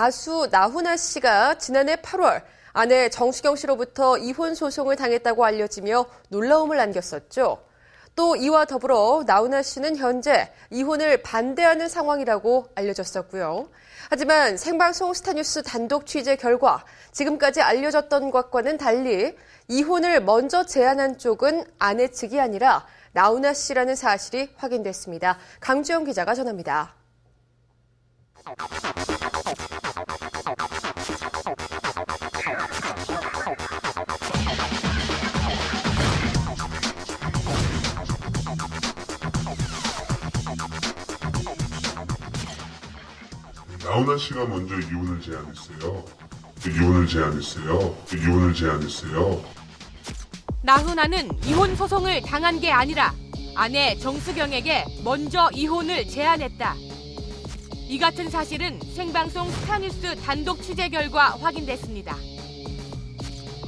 가수 나훈아 씨가 지난해 8월 아내 정수경 씨로부터 이혼 소송을 당했다고 알려지며 놀라움을 안겼었죠. 또 이와 더불어 나훈아 씨는 현재 이혼을 반대하는 상황이라고 알려졌었고요. 하지만 생방송 스타뉴스 단독 취재 결과 지금까지 알려졌던 것과는 달리 이혼을 먼저 제안한 쪽은 아내 측이 아니라 나훈아 씨라는 사실이 확인됐습니다. 강주영 기자가 전합니다. 나훈아 씨가 먼저 이혼을 제안했어요. 이혼을 제안했어요. 이혼을 제안했어요. 나훈아는 이혼 소송을 당한 게 아니라 아내 정수경에게 먼저 이혼을 제안했다. 이 같은 사실은 생방송 스타뉴스 단독 취재 결과 확인됐습니다.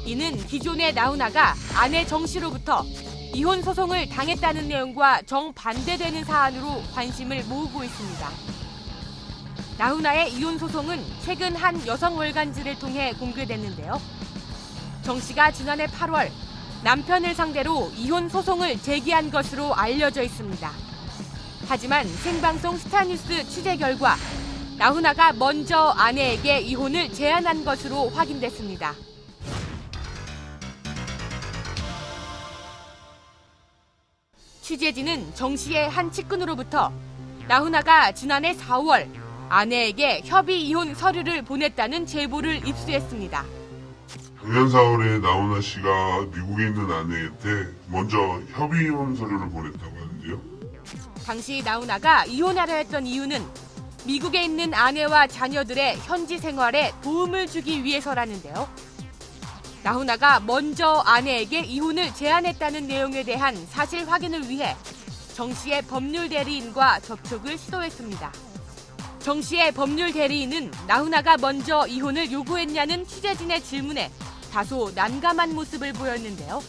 이는 기존의 나훈아가 아내 정 씨로부터 이혼 소송을 당했다는 내용과 정반대되는 사안으로 관심을 모으고 있습니다. 나훈아의 이혼 소송은 최근 한 여성 월간지를 통해 공개됐는데요. 정 씨가 지난해 8월 남편을 상대로 이혼 소송을 제기한 것으로 알려져 있습니다. 하지만 생방송 스타뉴스 취재 결과 나훈아가 먼저 아내에게 이혼을 제안한 것으로 확인됐습니다. 취재진은 정 씨의 한 측근으로부터 나훈아가 지난해 4월 아내에게 협의 이혼 서류를 보냈다는 제보를 입수했습니다. 작년 4월에 나훈아 씨가 미국에 있는 아내한테 먼저 협의 이혼 서류를 보냈다고 하는데요. 당시 나훈아가 이혼하려 했던 이유는 미국에 있는 아내와 자녀들의 현지 생활에 도움을 주기 위해서라는데요. 나훈아가 먼저 아내에게 이혼을 제안했다는 내용에 대한 사실 확인을 위해 정 씨의 법률 대리인과 접촉을 시도했습니다. 정 씨의 법률 대리인은 나훈아가 먼저 이혼을 요구했냐는 취재진의 질문에 다소 난감한 모습을 보였는데요.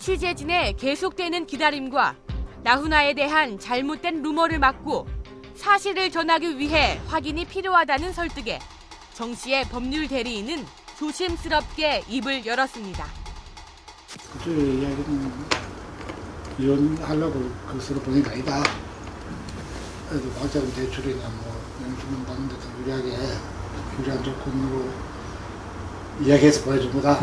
취재진의 계속되는 기다림과 나훈아에 대한 잘못된 루머를 막고 사실을 전하기 위해 확인이 필요하다는 설득에 정 씨의 법률 대리인은 조심스럽게 입을 열었습니다. 그쪽 이야기는 이혼하려고 그것으로 보낸 게 아니다. 그래도 방자금 대출이나 뭐 영주권 받는 데도 유리하게 유리한 조건으로 이야기해서 보여준 거다.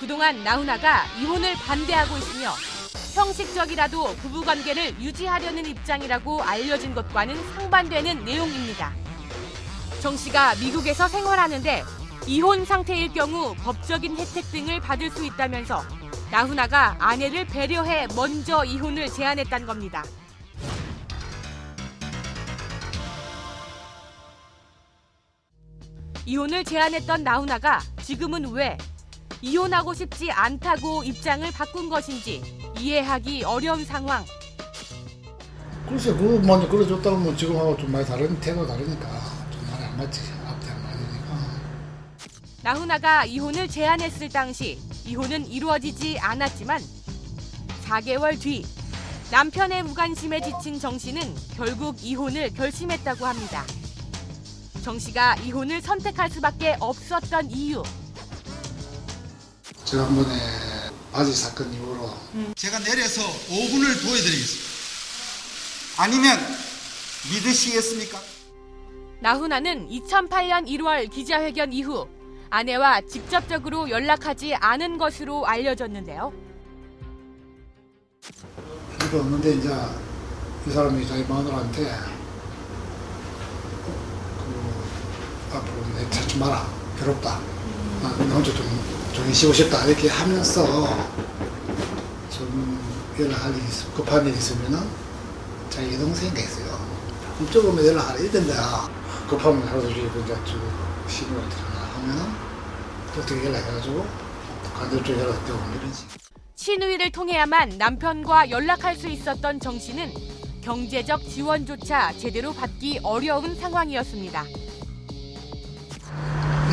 그동안 나훈아가 이혼을 반대하고 있으며 형식적이라도 부부관계를 유지하려는 입장이라고 알려진 것과는 상반되는 내용입니다. 정 씨가 미국에서 생활하는데 이혼 상태일 경우 법적인 혜택 등을 받을 수 있다면서 나훈아가 아내를 배려해 먼저 이혼을 제안했단 겁니다. 이혼을 제안했던 나훈아가 지금은 왜 이혼하고 싶지 않다고 입장을 바꾼 것인지 이해하기 어려운 상황. 글쎄, 그 먼저 그래줬다고 뭐 지금하고 좀 많이 다른 태도가 다르니까 좀 많이 안 맞지. 앞에 안 맞으니까. 나훈아가 이혼을 제안했을 당시 이혼은 이루어지지 않았지만 4개월 뒤 남편의 무관심에 지친 정 씨는 결국 이혼을 결심했다고 합니다. 정 씨가 이혼을 선택할 수밖에 없었던 이유. 지난번에 바지 사건 이후로 제가 내려서 5분을 보여드리겠습니다. 아니면 믿으시겠습니까? 나훈아는 2008년 1월 기자회견 이후 아내와 직접적으로 연락하지 않은 것으로 알려졌는데요. 일도 없는데 이제 이 사람이 자기 마누라한테 그 앞으로 내 찾지 마라. 괴롭다. 나 혼자 좀 종이 쉬고 싶다. 이렇게 하면서 좀 연락할 일이 있, 급한 일이 있으면은 자기 여동생이 있어요. 이쪽으로 연락하라 이던데 급하면 하루 종일 이제 쭉 신호를 들어나 하면은 어떻게 연락해가지고 반대쪽 연락되고 이런 식 신우이를 통해야만 남편과 연락할 수 있었던 정 씨는 경제적 지원조차 제대로 받기 어려운 상황이었습니다.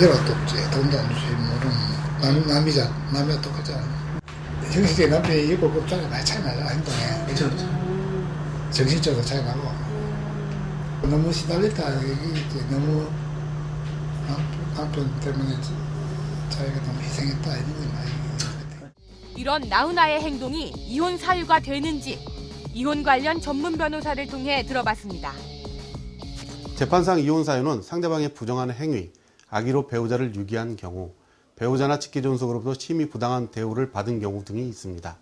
연락도 없지. 돈도 안 주지 뭐는. 남, 남이자 남이야 똑같잖아 형식적인 남편이 있고 급장에 많이 차이 나요 행동에 그렇죠 정신적으로 차이 나고. 너무 시달렸다. 이게 이제 너무 그분 때문에 자기가 너무 희생했다. 이런 거 많이 이런 나훈아의 행동이 이혼 사유가 되는지 이혼 관련 전문 변호사를 통해 들어봤습니다. 재판상 이혼 사유는 상대방의 부정한 행위, 악의로 배우자를 유기한 경우, 배우자나 직계존속으로부터 심히 부당한 대우를 받은 경우 등이 있습니다.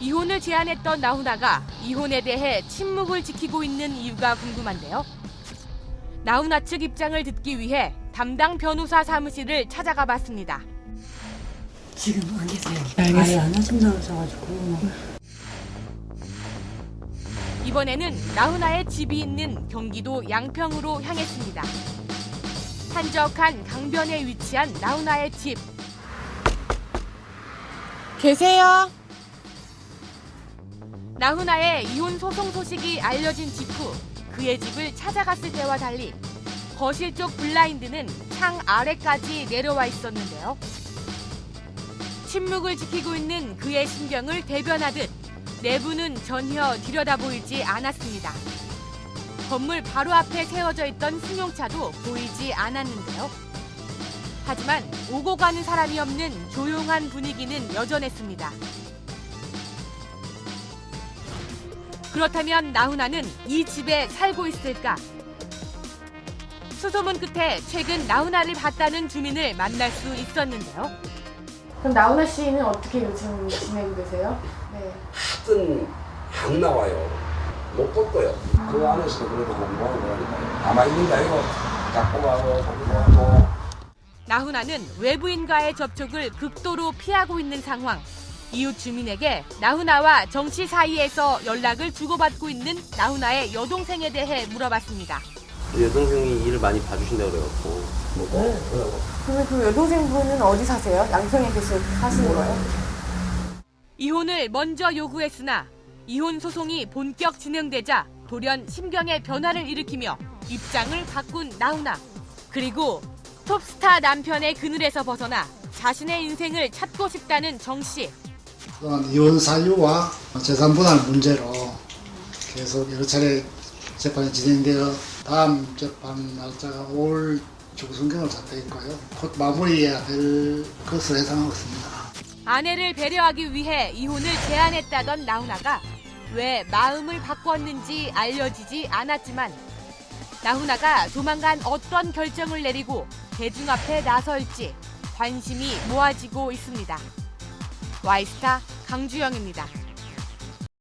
이혼을 제안했던 나훈아가 이혼에 대해 침묵을 지키고 있는 이유가 궁금한데요. 나훈아 측 입장을 듣기 위해 담당 변호사 사무실을 찾아가 봤습니다. 지금 안 계세요. 말안 하신다고 하셔가지고. 이번에는 나훈아의 집이 있는 경기도 양평으로 향했습니다. 한적한 강변에 위치한 나훈아의 집. 계세요? 나훈아의 이혼 소송 소식이 알려진 직후 그의 집을 찾아갔을 때와 달리 거실 쪽 블라인드는 창 아래까지 내려와 있었는데요. 침묵을 지키고 있는 그의 심경을 대변하듯 내부는 전혀 들여다보이지 않았습니다. 건물 바로 앞에 세워져 있던 승용차도 보이지 않았는데요. 하지만 오고 가는 사람이 없는 조용한 분위기는 여전했습니다. 그렇다면 나훈아는 이 집에 살고 있을까? 수소문 끝에 최근 나훈아를 봤다는 주민을 만날 수 있었는데요. 그럼 나훈아 씨는 어떻게 요즘 지내고 계세요? 네. 하여튼 안 나와요. 못 볼 거예요. 그 안에서도 그래도 공부하고 그러니까요. 남아있는 게 아니고 자꾸하고 공부하고 나훈아는 외부인과의 접촉을 극도로 피하고 있는 상황. 이웃 주민에게 나훈아와 정씨 사이에서 연락을 주고받고 있는 나훈아의 여동생에 대해 물어봤습니다. 여동생이 일을 많이 봐주신다고 그래갖고 뭐고 그러고 그러면 그 여동생분은 어디 사세요? 양평에 계시 사시는 거예요? 이혼을 먼저 요구했으나 이혼 소송이 본격 진행되자 돌연 심경의 변화를 일으키며 입장을 바꾼 나훈아. 그리고 톱스타 남편의 그늘에서 벗어나 자신의 인생을 찾고 싶다는 정 씨. 이혼 사유와 재산 분할 문제로 계속 여러 차례 재판이 진행되어 다음 재판 날짜가 올 중순경으로 잡혀 있고요. 곧 마무리해야 될 것으로 예상하고 있습니다. 아내를 배려하기 위해 이혼을 제안했다던 나훈아가 왜 마음을 바꿨는지 알려지지 않았지만 나훈아가 조만간 어떤 결정을 내리고 대중 앞에 나설지 관심이 모아지고 있습니다. 와이스타 강주영입니다.